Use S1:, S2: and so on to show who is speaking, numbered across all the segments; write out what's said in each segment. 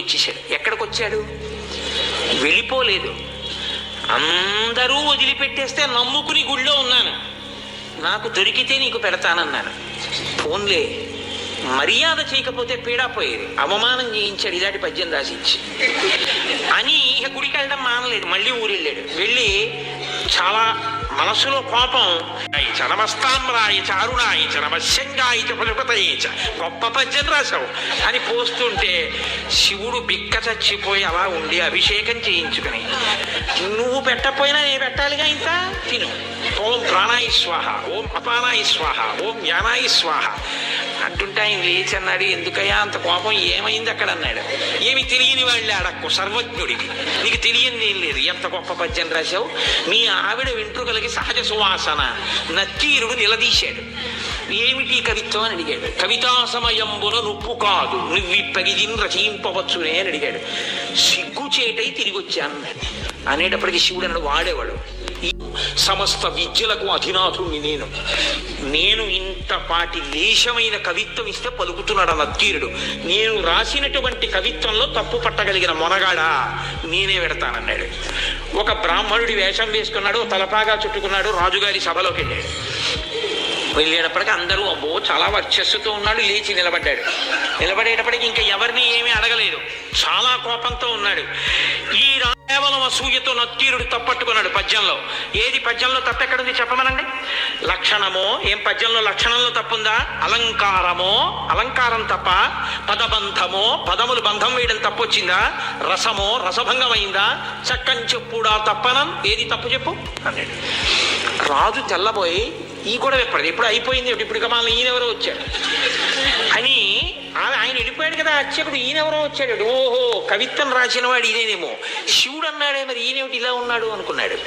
S1: వచ్చేసాడు. ఎక్కడికి వచ్చాడు వెళ్ళిపోలేదు. అందరూ వదిలిపెట్టేస్తే నమ్ముకుని గుళ్ళో ఉన్నాను. నాకు దొరికితే నీకు పెడతానన్నాను. ఫోన్లే మర్యాద చేయకపోతే పీడా పోయేది. అవమానం చేయించాడు ఇలాంటి పద్యం రాసిచ్చి అని ఇక గుడికి వెళ్ళడం మానలేదు. మళ్ళీ ఊరెళ్ళాడు. వెళ్ళి చాలా మనసులో కోపం. "రాయిచ రాయి అరుణాయిచ నమశంగాయిచ ఫలిపతయేచ గొప్ప పద్యం రాశావు. అని పోస్తుంటే శివుడు బిక్క చచ్చిపోయి అలా ఉండి అభిషేకం చేయించుకుని నువ్వు పెట్టపోయినా నేను పెట్టాలిగా ఇంత? తిను. ఓం ప్రాణాయి స్వాహ ఓం అపానాయి స్వాహ ఓం యానాయి స్వాహ. అంటుంటే ఆయన లేచి అన్నాడు ఎందుకయ్యా అంత కోపం? ఏమైంది అక్కడ? అన్నాడు. ఏమి తెలియని వాళ్ళు అడక్కు సర్వజ్ఞుడికి నీకు తెలియంది ఏం లేదు. ఎంత గొప్ప పద్యం రాశావు? మీ ఆవిడ వెంట్రుకలకి సహజ సువాసన నత్తీరుడు నిలదీశాడు. ఏమిటి కవిత్వం? అని అడిగాడు. కవితా సమయంబున నొప్పు కాదు నువ్విప్పగిదిని రచయింపవచ్చునే అని అడిగాడు. సిగ్గుచేటై తిరిగి వచ్చాను అన్నాడు. అనేటప్పటికి శివుడు అన్నాడు వాడేవాడు. ఈ సమస్త విద్యలకు అధినాథుణ్ణి నేను. నేను ఇంతపాటి లేశమైన కవిత్వం ఇస్తే పలుకుతున్నాడు అన్న తీరుడు నేను రాసినటువంటి కవిత్వంలో తప్పు పట్టగలిగిన మొనగాడా? నేనే పెడతానన్నాడు. ఒక బ్రాహ్మణుడి వేషం వేసుకున్నాడు తలపాగా చుట్టుకున్నాడు రాజుగారి సభలోకి వెళ్ళాడు. వెళ్ళేటప్పటికి అందరూ అబ్బో చాలా వర్చస్సుతో ఉన్నాడు లేచి నిలబడ్డాడు. నిలబడేటప్పటికి ఇంకా ఎవరిని ఏమీ అడగలేదు. చాలా కోపంతో ఉన్నాడు. ఈ రా- కేవలం అసూయతో నత్తీరుడు తప్పట్టుకున్నాడు పద్యంలో. ఏది పద్యంలో తప్పెక్కడుంది చెప్పమనండి? లక్షణమో ఏం పద్యంలో లక్షణంలో తప్పుందా? అలంకారమో అలంకారం తప్ప పదబంధమో పదములు బంధం వేయడం తప్పొచ్చిందా? రసమో రసభంగమైందా? చక్కని చెప్పుడా తప్పనం. ఏది తప్పు చెప్పు? అన్నాడు. రాజు తెల్లబోయి ఈ కూడా ఎప్పుడు ఎప్పుడు అయిపోయింది. ఇప్పుడు ఇక మళ్ళీ ఈయనెవరో వచ్చాడు అని ఆమె ఆయన వెళ్ళిపోయాడు కదా అర్చకుడు. ఈయనెవరో వచ్చాడు. ఓహో కవిత్వం రాసిన వాడు ఈయనేమో. శివుడు అన్నాడే మరి ఈయనేమిటి ఇలా ఉన్నాడు అనుకున్నాడు.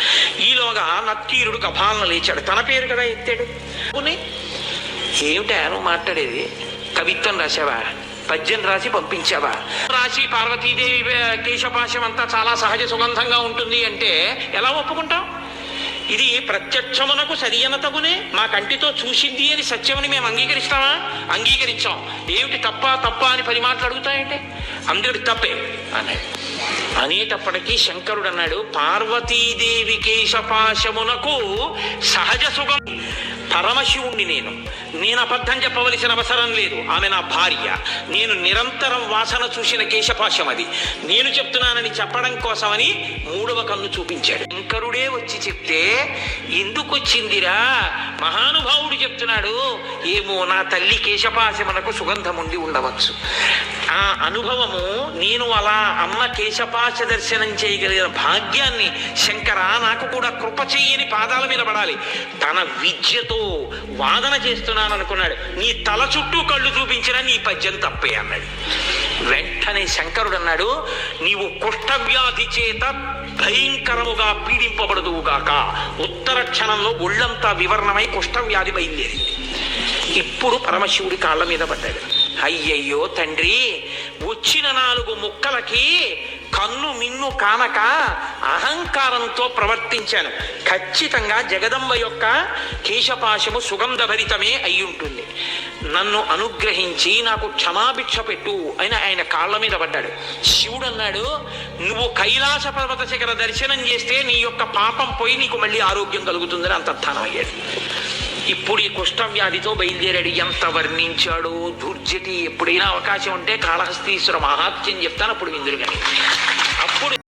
S1: ఈలోగా నత్తీరుడు కపాలను లేచాడు. తన పేరు కదా ఎత్తాడు. పోనీ, ఏమిటా నువ్వు మాట్లాడేది? కవిత్వం రాసావా పద్యం రాసి పంపించావా? రాసి పార్వతీదేవి కేశపాశం అంతా చాలా సహజ సుగంధంగా ఉంటుంది అంటే ఎలా ఒప్పుకుంటావు ఇది ప్రత్యక్షమునకు సరియన తగునే? మా కంటితో చూసింది అని సత్యమని మేము అంగీకరిస్తామా? అంగీకరించాం. ఏమిటి తప్ప తప్ప అని పది మాటలు అడుగుతాయంటే? అందరి తప్పే అన్నాడు. అనేటప్పటికీ శంకరుడు అన్నాడు పార్వతీదేవి కేశపాశమునకు సహజ సుగం పరమశివుణ్ణి నేను. నేను అబద్ధం చెప్పవలసిన అవసరం లేదు. ఆమె నా భార్య. నేను నిరంతరం వాసన చూసిన కేశపాశం అది. నేను చెప్తున్నానని చెప్పడం కోసమని మూడవ కన్ను చూపించాడు. శంకరుడే వచ్చి చెప్తే ఎందుకు వచ్చిందిరా మహానుభావుడు చెప్తున్నాడు. ఏమో నా తల్లి కేశపాశమునకు సుగంధం ఉండి ఉండవచ్చు. ఆ అనుభవము నేను అలా అమ్మ కేశపాశ దర్శనం చేయగలిగిన భాగ్యాన్ని శంకర నాకు కూడా కృప చెయ్యని పాదాల మీద పడాలి. తన విద్యతో వాదన చేస్తున్నాను అనుకున్నాడు నీ తల చుట్టూ కళ్ళు చూపించిన నీ పద్యం తప్పే అన్నాడు. వెంటనే శంకరుడు అన్నాడు నీవు కుష్ఠవ్యాధి చేత భయంకరముగా పీడింపబడదువుగాక ఉత్తర క్షణంలో ఒళ్ళంతా వివరణమై కుష్ఠవ్యాధి బయలుదేరింది. ఇప్పుడు పరమశివుడి కాళ్ళ మీద పడ్డాడు. అయ్యయ్యో తండ్రి వచ్చిన నాలుగు ముక్కలకి కన్ను మిన్ను కానక అహంకారంతో ప్రవర్తించాను. ఖచ్చితంగా జగదంబ యొక్క కేశపాశము సుగంధభరితమే అయి ఉంటుంది నన్ను అనుగ్రహించి నాకు క్షమాభిక్ష పెట్టు అని ఆయన కాళ్ళ మీద పడ్డాడు. శివుడు అన్నాడు నువ్వు కైలాస పర్వత శిఖర దర్శనం చేస్తే నీ యొక్క పాపం పోయి నీకు మళ్ళీ ఆరోగ్యం కలుగుతుందని అంతర్థానం అయ్యాడు. ఇప్పుడు ఈ కుష్ఠవ్యాధితో బయలుదేరాడు. ఎంత వర్ణించాడు? దుర్జటి ఎప్పుడైనా అవకాశం ఉంటే కాళహస్తీశ్వర మహాత్యం చెప్తాను అప్పుడు విందులు కానీ అప్పుడు